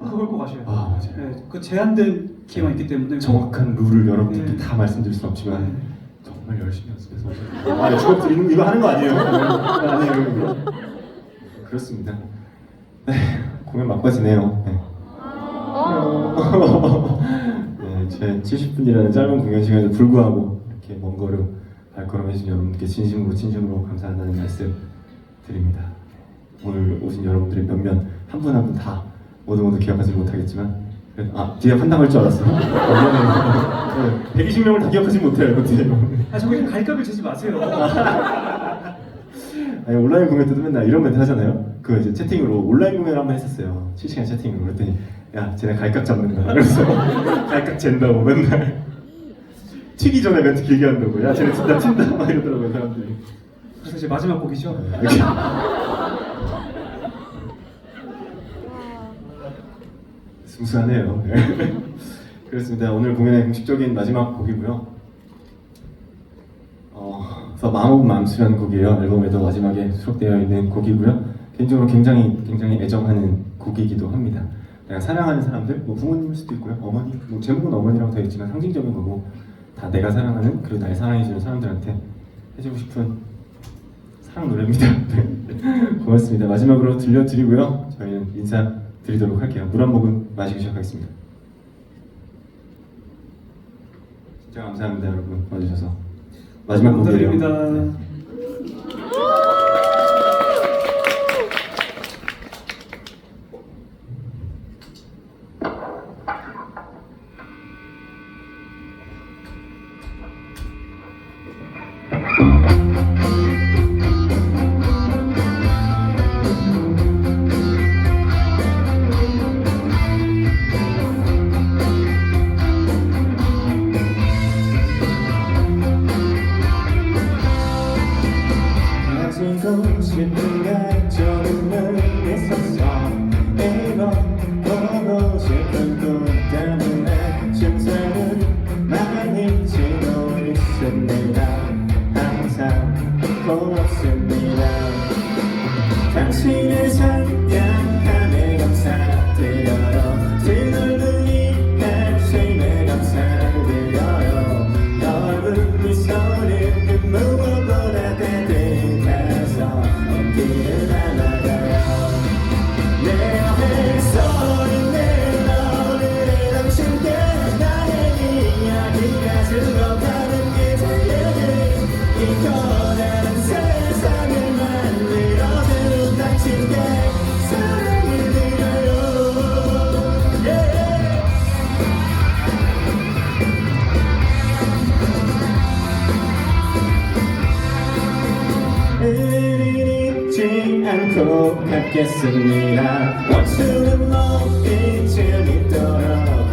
그걸 꼭 아셔야 돼요. 아 맞아요. 네, 그 제한된 기회만 있기 때문에 정확한 룰을 여러분들께 네. 다 말씀드릴 수 없지만 네. 정말 열심히 연습해서. 아 이거 이거, 이거 하는 거 아니에요? 아니에요 이거. 그렇습니다. 네 공연 막바지네요. 네. 네, 제 70분이라는 짧은 공연 시간에도 불구하고 이렇게 먼 걸음 발걸음 해주신 여러분께 진심으로 진심으로 감사한다는 말씀 드립니다. 오늘 오신 여러분들의 몇몇 한 분 한 분 다 모두 모두 기억하지 못하겠지만 그래도 아 기억한다고 할줄 알았어요. 네, 120명을 다 기억하지 못해요. 어떻게 아 저기 갈각을 치지 마세요. 아니 온라인 공연 때도 맨날 이런 멘트 하잖아요. 그 이제 채팅으로 온라인 공연 한번 했었어요. 실시간 채팅으로 그랬더니 야 쟤네 갈각 잡는다. 그래서 갈각 잰다고 맨날 튀기 전에 멘트 길게 한다고. 야 쟤네 진짜 튄다 막 이러더라고요 사람들이. 그래서 이제 마지막 곡이죠. 네, 이렇게. 스무스하네요. 네. 그렇습니다. 오늘 공연의 공식적인 마지막 곡이고요. 어, 그래서 마음 오브 맘스라는 곡이에요. 앨범에도 마지막에 수록되어 있는 곡이고요. 개인적으로 굉장히 굉장히 애정하는 곡이기도 합니다. 내가 사랑하는 사람들, 뭐 부모님일 수도 있고요. 어머니, 뭐 제목은 어머니라고 되어 있지만 상징적인 거고 다 내가 사랑하는 그리고 날 사랑해주는 사람들한테 해주고 싶은 사랑 노래입니다. 네. 고맙습니다. 마지막으로 들려드리고요. 저희는 인사 드리도록 할게요. 물 한 모금 마시고 시작하겠습니다. 진짜 감사합니다, 여러분 와주셔서 마지막 곡이에요. 감사드립니다. 가지 갖겠습니다. 원수는 못이쯤 있도록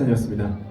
까치산이었습니다.